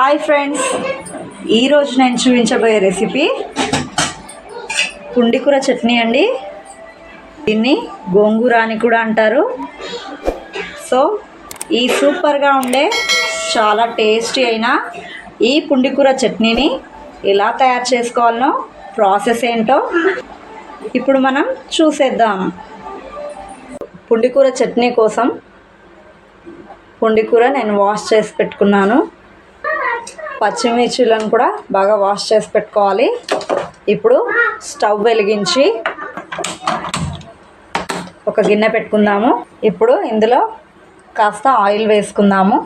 Hi friends. ఈరోజు నేను చూపించబోయే రెసిపీ పుండికూర చట్నీ అండి. దీన్ని గోంగూర అని కూడా అంటారు. సో ఈ సూపర్గా ఉండే చాలా టేస్టీ అయిన ఈ పుండికూర చట్నీని ఎలా తయారు చేసుకోవాలనో ప్రాసెస్ ఏంటో ఇప్పుడు మనం చూసేద్దాం. పుండికూర చట్నీ కోసం పుండికూర నేను వాష్ చేసి పెట్టుకున్నాను. పచ్చిమిర్చిలను కూడా బాగా వాష్ చేసి పెట్టుకోవాలి. ఇప్పుడు స్టవ్ వెలిగించి ఒక గిన్నె పెట్టుకుందాము. ఇప్పుడు ఇందులో కాస్త ఆయిల్ వేసుకుందాము.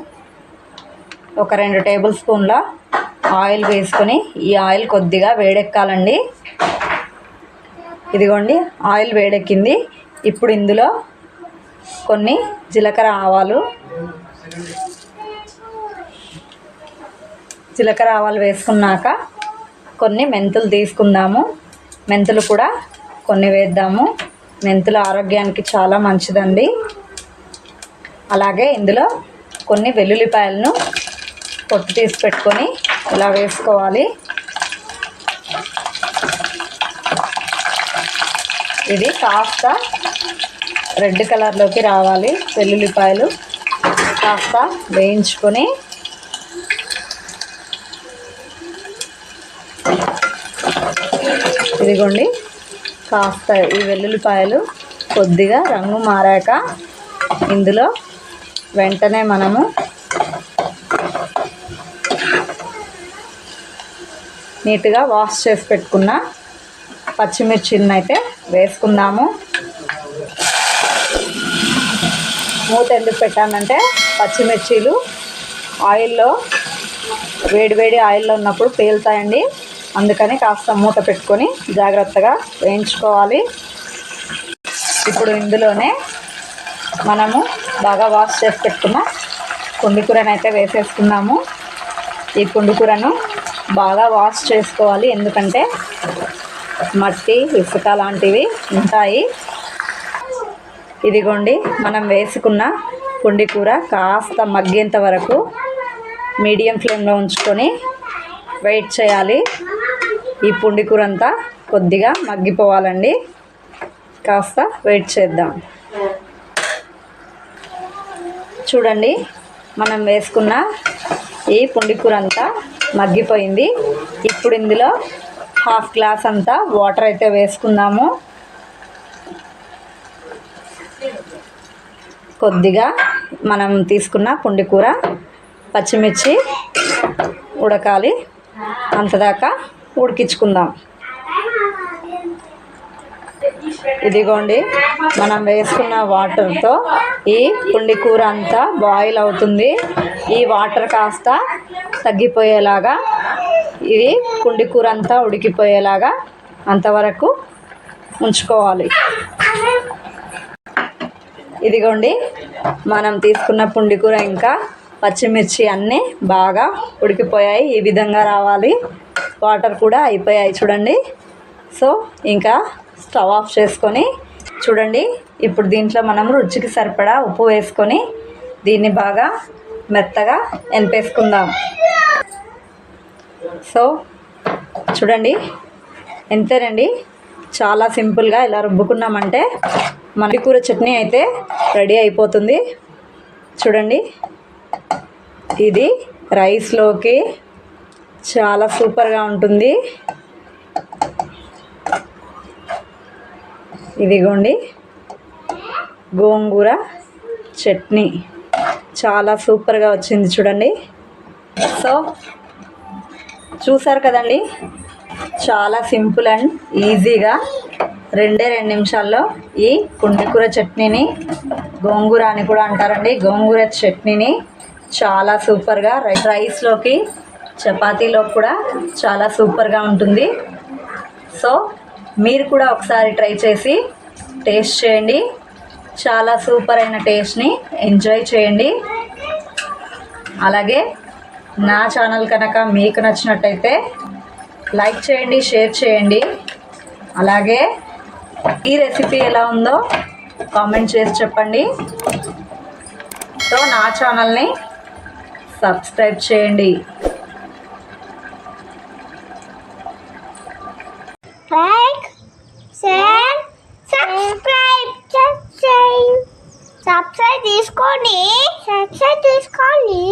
ఒక రెండు టేబుల్ స్పూన్ల ఆయిల్ వేసుకొని ఈ ఆయిల్ కొద్దిగా వేడెక్కాలండి. ఇదిగోండి ఆయిల్ వేడెక్కింది. ఇప్పుడు ఇందులో కొన్ని జీలకర్ర ఆవాలు జీలకర్ర ఆవాలు వేసుకున్నాక కొన్ని మెంతులు తీసుకుందాము. మెంతులు కూడా కొన్ని వేద్దాము. మెంతులు ఆరోగ్యానికి చాలా మంచిదండి. అలాగే ఇందులో కొన్ని వెల్లుల్లిపాయలను పొట్టు తీసి పెట్టుకొని ఇలా వేసుకోవాలి. ఇది కాస్త రెడ్ కలర్లోకి రావాలి. వెల్లుల్లిపాయలు కాస్త వేయించుకొని ఇదిగోండి. కాస్త ఈ వెల్లుల్లిపాయలు కొద్దిగా రంగు మారాక ఇందులో వెంటనే మనము నీట్గా వాష్ చేసి పెట్టుకున్న పచ్చిమిర్చిని అయితే వేసుకుందాము. మూత ఎందుకు పెట్టానంటే పచ్చిమిర్చీలు ఆయిల్లో వేడి వేడి ఆయిల్లో ఉన్నప్పుడు పేలుతాయండి. అందుకని కాస్త మూత పెట్టుకొని జాగ్రత్తగా వేయించుకోవాలి. ఇప్పుడు ఇందులోనే మనము బాగా వాష్ చేసి పెట్టుకున్న పుండికూరను అయితే వేసేసుకున్నాము ఈ పుండికూరను బాగా వాష్ చేసుకోవాలి. ఎందుకంటే మట్టి ఇసుక లాంటివి ఉంటాయి. ఇదిగోండి మనం వేసుకున్న పుండి కూర కాస్త మగ్గేంత వరకు మీడియం ఫ్లేమ్లో ఉంచుకొని వెయిట్ చేయాలి. ఈ పుండి కూర అంతా కొద్దిగా మగ్గిపోవాలండి. కాస్త వెయిట్ చేద్దాం. చూడండి మనం వేసుకున్న ఈ పుండి కూర అంతా మగ్గిపోయింది. ఇప్పుడు ఇందులో హాఫ్ గ్లాస్ అంతా వాటర్ అయితే వేసుకుందాము. కొద్దిగా మనం తీసుకున్న పుండి కూర పచ్చిమిర్చి ఉడకాలి. అంతదాకా ఉడికించుకుందాం. ఇదిగోండి మనం వేసుకున్న వాటర్తో ఈ పుండి కూర అంతా బాయిల్ అవుతుంది. ఈ వాటర్ కాస్త తగ్గిపోయేలాగా ఇది పుండి కూర అంతా ఉడికిపోయేలాగా అంతవరకు ఉంచుకోవాలి. ఇదిగోండి మనం తీసుకున్న పుండి కూర ఇంకా పచ్చిమిర్చి అన్నీ బాగా ఉడికిపోయాయి. ఈ విధంగా రావాలి. వాటర్ కూడా అయిపోయాయి చూడండి. సో ఇంకా స్టవ్ ఆఫ్ చేసుకొని చూడండి. ఇప్పుడు దీంట్లో మనం రుచికి సరిపడా ఉప్పు వేసుకొని దీన్ని బాగా మెత్తగా ఎనిపేసుకుందాం సో చూడండి. ఎంతేనండి? చాలా సింపుల్గా ఇలా రుబ్బుకున్నామంటే మనకి కూర చట్నీ అయితే రెడీ అయిపోతుంది. చూడండి. ఇది రైస్లోకి చాలా సూపర్గా ఉంటుంది. ఇదిగోండి. గోంగూర చట్నీ. చాలా సూపర్గా వచ్చింది చూడండి. సో చూసారు కదండి? చాలా సింపుల్ అండ్ ఈజీగా రెండే రెండు నిమిషాల్లో ఈ పుండికూర చట్నీని గోంగూర అని కూడా అంటారండి. గోంగూర చట్నీని చాలా సూపర్గా రైస్లోకి చపాతీలో కూడా చాలా సూపర్గా ఉంటుంది. సో మీరు కూడా ఒకసారి ట్రై చేసి టేస్ట్ చేయండి. చాలా సూపర్ అయిన టేస్ట్ని ఎంజాయ్ చేయండి. అలాగే నా ఛానల్ కనుక మీకు నచ్చినట్టయితే లైక్ చేయండి షేర్ చేయండి. అలాగే ఈ రెసిపీ ఎలా ఉందో కామెంట్ చేసి చెప్పండి. సో నా ఛానల్ని సబ్స్క్రైబ్ చేయండి like share subscribe subscribe subscribe తీసుకోండి సబ్స్క్రైబ్ తీసుకోండి